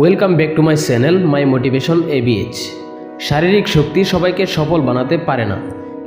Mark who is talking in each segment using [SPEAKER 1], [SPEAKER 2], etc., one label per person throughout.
[SPEAKER 1] Welcome back to my channel my motivation A B H শারীরিক শক্তি সবাইকে সফল বানাতে পারে না,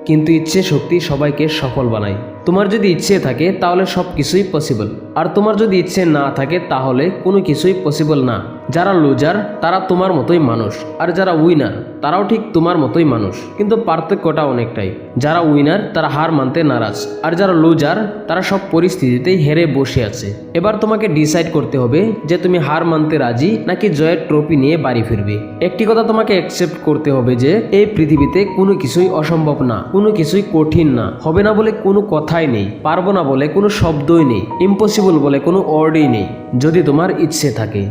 [SPEAKER 1] কিন্তু ইচ্ছে শক্তি সবাইকে সফল বানায়। তোমার যদি ইচ্ছে থাকে, তাহলে সব কিছুই পসিবল আর তোমার যদি ইচ্ছে না থাকে, তাহলে কোনো কিছুই পসিবল না। যারা লুজার তারা তোমার মতোই মানুষ। আর যারা উইনার তারাও ঠিক তোমার মতোই মানুষ। কিন্তু পার্থক্যটা অনেকটাই। যারা উইনার তারা হার মানতে নারাজ। আর যারা লুজার তারা সব পরিস্থিতিতেই হেরে বসে আছে। এবার তোমাকে ডিসাইড করতে হবে যে তুমি হার মানতে রাজি নাকি জয়ের ট্রফি নিয়ে বাড়ি ফিরবে। একটি কথা তোমাকে অ্যাকসেপ্ট করতে হবে যে, এই পৃথিবীতে কোনো কিছুই অসম্ভব না, কোনো কিছুই কঠিন না। হবে না বলে কোনো কথাই নেই, পারব না বলে কোনো শব্দই নেই ইম্পসিবল বলে কোনো ওয়ার্ডই নেই, যদি তোমার ইচ্ছে থাকে।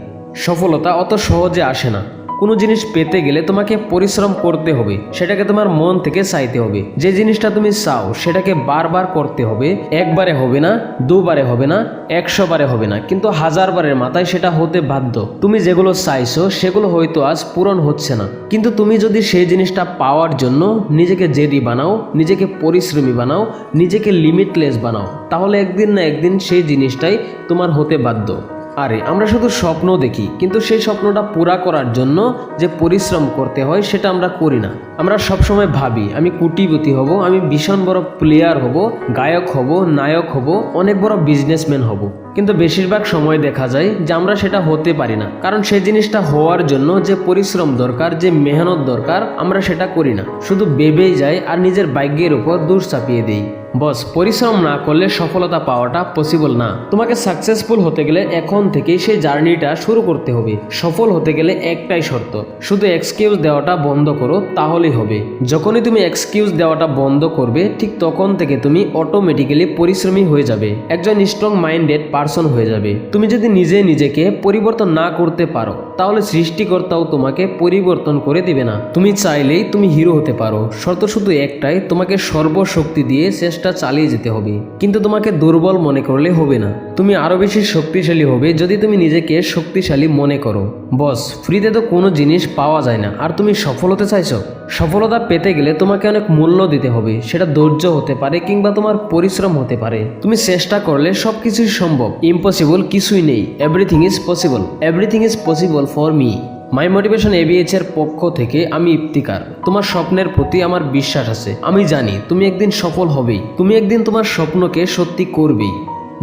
[SPEAKER 1] সফলতা অত সহজে আসে না। কোনো জিনিস পেতে গেলে তোমাকে পরিশ্রম করতে হবে, সেটাকে তোমার মন থেকে চাইতে হবে। যে জিনিসটা তুমি চাও, সেটাকে বারবার করতে হবে। একবারে হবে না, দুবারে হবে না একশো বারে হবে না, কিন্তু হাজার বারের মাথায় সেটা হতে বাধ্য। তুমি যেগুলো চাইছো, সেগুলো হয়তো আজ পূরণ হচ্ছে না। কিন্তু তুমি যদি সেই জিনিসটা পাওয়ার জন্য নিজেকে জেদি বানাও, নিজেকে পরিশ্রমী বানাও, নিজেকে লিমিটলেস বানাও, তাহলে একদিন না একদিন সেই জিনিসটাই তোমার হতে বাধ্য। আরে, আমরা শুধু স্বপ্ন দেখি, কিন্তু সেই স্বপ্নটা পুরা করার জন্য যে পরিশ্রম করতে হয় সেটা আমরা করি না। আমরা সবসময় ভাবি, আমি কুটিপতি হব, আমি ভীষণ বড় প্লেয়ার হব, গায়ক হব, নায়ক হব, অনেক বড় বিজনেসম্যান হব। কিন্তু বেশিরভাগ সময় দেখা যায় যে আমরা সেটা হতে পারি না। কারণ সেই জিনিসটা হওয়ার জন্য যে পরিশ্রম দরকার, যে মেহনত দরকার, আমরা সেটা করি না। শুধু বেবেই যাই আর নিজের ভাগ্যের উপর দূর চাপিয়ে দিই। বস, পরিশ্রম না করলে সফলতা পাওয়াটা পসিবল না। তোমাকে সাকসেসফুল হতে গেলে এখন থেকেই সেই জার্নিটা শুরু করতে হবে। সফল হতে গেলে একটাই শর্ত, শুধু এক্সকিউজ দেওয়াটা বন্ধ করো, তাহলেই হবে। যখনই তুমি এক্সকিউজ দেওয়াটা বন্ধ করবে, ঠিক তখন থেকে তুমি অটোমেটিক্যালি পরিশ্রমী হয়ে যাবে। একজন স্ট্রং মাইন্ডেড পার্সন হয়ে যাবে। তুমি যদি নিজে নিজেকে পরিবর্তন না করতে পারো, তাহলে সৃষ্টিকর্তাও তোমাকে পরিবর্তন করে দিবে না। তুমি চাইলেই তুমি হিরো হতে পারো। শর্ত শুধু একটাই তোমাকে সর্বশক্তি দিয়ে চেষ্টা চালিয়ে যেতে হবে। কিন্তু তোমাকে দুর্বল মনে করলে হবে না। তুমি আরও বেশি শক্তিশালী হবে যদি তুমি নিজেকে শক্তিশালী মনে করো। বস, ফ্রিতে তো কোনো জিনিস পাওয়া যায় না। আর তুমি সফল হতে চাইছো? সফলতা পেতে গেলে তোমাকে অনেক মূল্য দিতে হবে। সেটা ধৈর্য হতে পারে কিংবা তোমার পরিশ্রম হতে পারে। তুমি চেষ্টা করলে সব কিছুই সম্ভব। ইম্পসিবল কিছুই নেই। Everything is possible everything is possible for me my motivation ABH এর পক্ষ থেকে আমি ইফতিকার। তোমার স্বপ্নের প্রতি আমার বিশ্বাস আছে। আমি জানি, তুমি একদিন সফল হবেই। তুমি একদিন তোমার স্বপ্নকে সত্যি করবেই।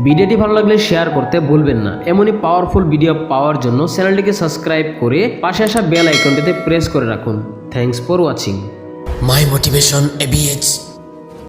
[SPEAKER 1] ভিডিওটি ভালো লাগলে শেয়ার করতে ভুলবেন না। এমনই পাওয়ারফুল ভিডিও পাওয়ার জন্য চ্যানেলটিকে সাবস্ক্রাইব করে পাশে আসা বেল আইকনটিতে প্রেস করে রাখুন। Thanks for watching
[SPEAKER 2] My Motivation ABH